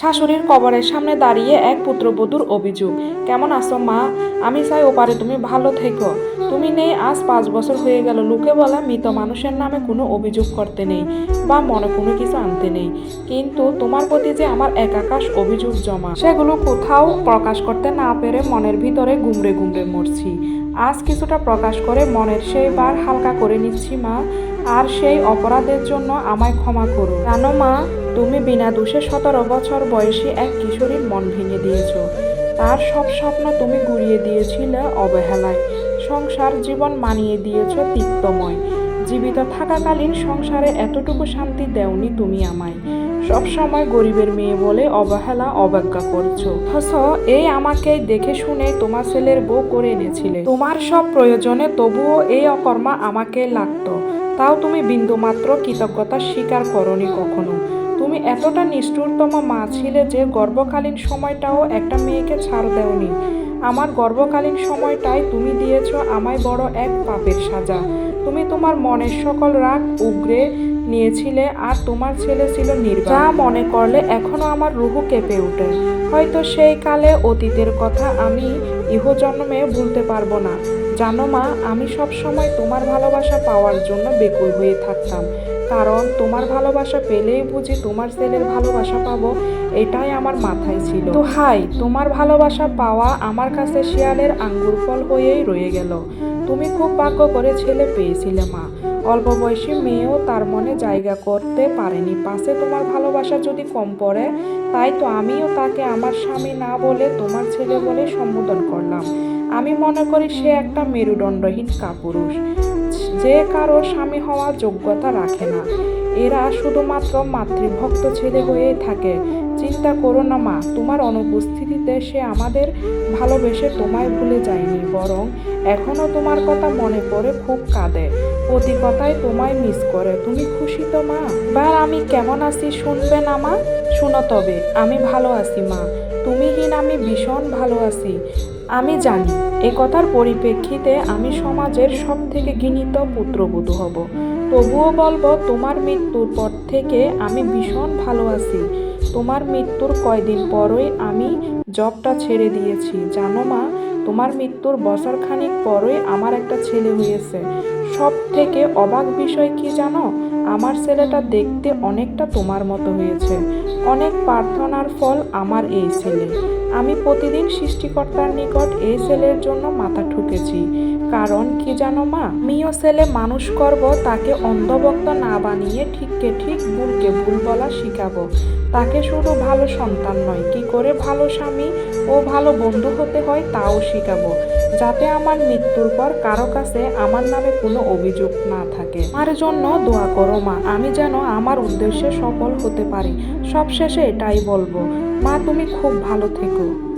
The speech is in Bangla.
শাশুড়ির কবরের সামনে দাঁড়িয়ে এক পুত্রবধূর অভিযোগ। কেমন আছো, মা? আমি চাই ওপারে তুমি ভালো থেকো। তুমি নেই, আজ পাঁচ বছর হয়ে গেল। লোকে বলা, মৃত মানুষের নামে কোনো অভিযোগ করতে নেই বা মনে কোনো কিছু আনতে নেই। কিন্তু তোমার প্রতি যে আমার একাকাশ অভিযোগ জমা, সেগুলো কোথাও প্রকাশ করতে না পেরে মনের ভিতরে গুমড়ে গুমড়ে মরছি। আজ কিছুটা প্রকাশ করে মনের সেই বার হালকা করে নিচ্ছি, মা। আর সেই অপরাধের জন্য আমায় ক্ষমা করো। জানো, মা তুমি বিনা দোষে সতেরো বছর বয়সী এক কিশোরীর মন ভেঙে দিয়েছ। তার সব স্বপ্ন তুমি গুড়িয়ে দিয়েছিলে অবহেলায়। সংসার জীবন মানিয়ে দিয়েছ তিক্তময়। জীবিত থাকাকালীন সংসারে এতটুকু শান্তি দেওনি তুমি আমায়। সব সময় গরিবের মেয়ে বলে অবহেলা অবজ্ঞা করছ। হস এই আমাকে দেখে শুনে তোমার ছেলের বউ করে এনেছিলে। তোমার সব প্রয়োজনে তবুও এই অকর্মা আমাকে লাগতো। তাও তুমি বিন্দুমাত্র কৃতজ্ঞতা স্বীকার করনি কখনো। তুমি এতটা নিষ্ঠুরতম মা ছিলে যে গর্ভকালীন সময়টাও একটা মেয়েকে ছাড় দেওনি। আমার গর্ভকালীন সময়টাই তুমি দিয়েছ আমায় বড় এক পাপের সাজা। তুমি তোমার মনের সকল রাগ উগরে নিয়েছিলে আর তোমার ছেলে ছিল নির্বাক যা মনে করলে এখনও আমার রুহু কেঁপে ওঠে। হয়তো সেই কালে অতীতের কথা আমি ইহজন্মে ভুলতে পারব না। জানো মা, আমি সব সময় তোমার ভালোবাসা পাওয়ার জন্য বেকুল হয়ে থাকতাম। কারণ তোমার ভালোবাসা পেলেই বুঝি তোমার ছেলের ভালোবাসা পাবো, এটাই আমার মাথায় ছিল। তো হাই, তোমার ভালোবাসা পাওয়া আমার কাছে শিয়ালের আঙ্গুর ফল হয়েই রয়ে গেল। তুমি খুব ভাগ্য করে ছেলে পেয়েছিলে মা। অল্প বয়সী মেয়েও তার মনে জায়গা করতে পারেনি। পাশে তোমার ভালোবাসা যদি কম পড়ে, তাই তো আমিও তাকে আমার স্বামী না বলে তোমার ছেলে বলে সম্বোধন করলাম। আমি মনে করি সে একটা মেরুদণ্ডহীন কাপুরুষ। যে কারও স্বামী হওয়ার যোগ্যতা রাখে না। এরা শুধুমাত্র মাতৃভক্ত ছেলে হয়েই থাকে। চিন্তা করো না মা, তোমার অনুপস্থিতিতে সে আমাদের ভালোবেসে তোমায় ভুলে যায়নি, বরং এখনও তোমার কথা মনে পড়ে খুব কাঁদে। প্রতি কথায় তোমায় মিস করে। তুমি খুশি তো মা? বার আমি কেমন আছি শুনবে না মা? শুনো তবে, আমি ভালো আছি মা। তুমিহীন আমি ভীষণ ভালো আছি। আমি জানি, এ কথার পরিপ্রেক্ষিতে আমি সমাজের সব থেকে ঘৃণিত পুত্রবধূ হব। তবুও বলব, তোমার মৃত্যুর পর থেকে আমি ভীষণ ভালো আছি। তোমার মৃত্যুর কয়দিন পরই আমি জবটা ছেড়ে দিয়েছি। জানো মা, তোমার মৃত্যুর বছর খানিক পরই আমার একটা ছেলে হয়েছে। সব থেকে অবাক বিষয় কি জানো? আমার ছেলেটা দেখতে অনেকটা তোমার মতো হয়েছে। অনেক প্রার্থনার ফল আমার এই ছেলে। আমি প্রতিদিন সৃষ্টিকর্তার নিকট এই ছেলের জন্য মাথা ঠুকেছি। কারণ কি জানো মা? আমিও ছেলে মানুষ করব, তাকে অন্ধভক্ত না বানিয়ে ঠিককে ঠিক, ভুলকে ভুল বলা শিখাবো। তাকে শুধু ভালো সন্তান নয়, কি করে ভালো স্বামী ও ভালো বন্ধু হতে হয় তাও শিখাবো। যাতে আমার মৃত্যুর পর কারও কাছে আমার নামে কোনো অভিযোগ না থাকে। আমার জন্য দোয়া করো, মা। আমি যেন আমার উদ্দেশ্যে সফল হতে পারি। সবশেষে এটাই বলব। মা, তুমি খুব ভালো থেকো।